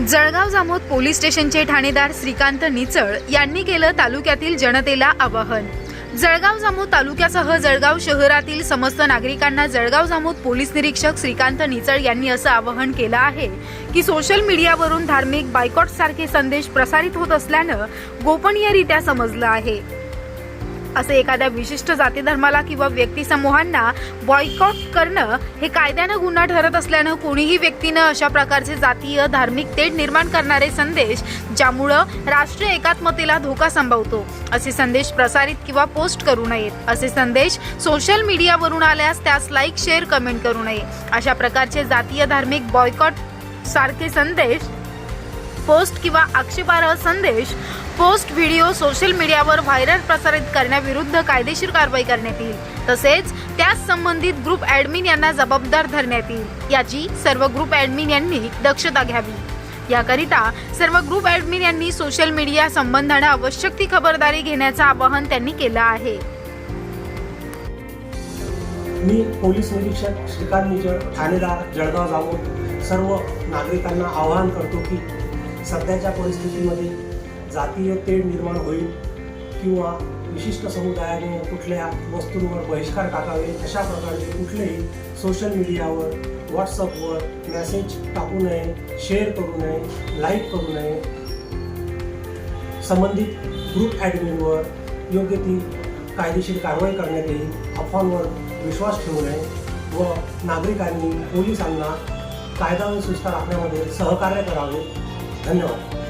Jalgaon Jamod police स्टेशनचे ठाणेदार श्रीकांत निचळ यांनी केलं तालुक्यातील जनतेला आवाहन. जळगाव जामोद तालुक्यासह जळगाव शहरातील समस्त नागरिकांना जळगाव जामोद पोलीस निरीक्षक श्रीकांत निचळ यांनी असं आवाहन केलं आहे की सोशल मीडियावरून धार्मिक बायकॉट सारखे संदेश प्रसारित होत असल्यानं गोपनीयरित्या समजलं आहे. असे एखाद्या विशिष्ट जाती धर्माला किंवा व्यक्ती समूहांना बॉयकॉट करणं हे कायद्यानं गुन्हा ठरत असल्यानं कोणीही व्यक्तीनं अशा प्रकारचे जातीय धार्मिक तेढ निर्माण करणारे संदेश ज्यामुळं राष्ट्रीय एकात्मतेला धोका संभवतो असे संदेश प्रसारित किंवा पोस्ट करू नयेत. असे संदेश सोशल मीडियावरून आल्यास त्यास लाईक शेअर कमेंट करू नये. अशा प्रकारचे जातीय धार्मिक बॉयकॉट सारखे संदेश पोस्ट किंवा आक्षेपार्ह संदेश पोस्ट व्हिडिओ सोशल मीडियावर व्हायरल प्रसारित करण्याविरुद्ध कायदेशीर कारवाई करण्यात येईल. तसेच त्यास संबंधित ग्रुप ऍडमिन यांना जबाबदार धरण्यात येईल. याची सर्व ग्रुप ऍडमिन यांनी दक्षता घ्यावी. याकरिता सर्व ग्रुप ऍडमिन यांनी सोशल मीडिया संबंधाने आवश्यक ती खबरदारी घेण्याचं आवाहन त्यांनी केलं आहे. मी पोलीस निरीक्षक श्रीकांत निजळ ठाणेदार जळगाव जामोद सर्व नागरिकांना आवाहन करतो की सध्याच्या परिस्थितीमध्ये जातीय तेढ निर्माण होईल किंवा विशिष्ट समुदायाने कुठल्या वस्तूंवर बहिष्कार टाकावे अशा प्रकारचे कुठलेही सोशल मीडियावर व्हॉट्सअपवर मेसेज टाकू नये शेअर करू नये लाईक करू नये. संबंधित ग्रुप ॲडमिनवर योग्य ती कायदेशीर कारवाई करण्यात येईल. अफवांवर विश्वास ठेवू नये व नागरिकांनी पोलिसांना कायदा व सुस्था राखण्यामध्ये सहकार्य करावे. 陈总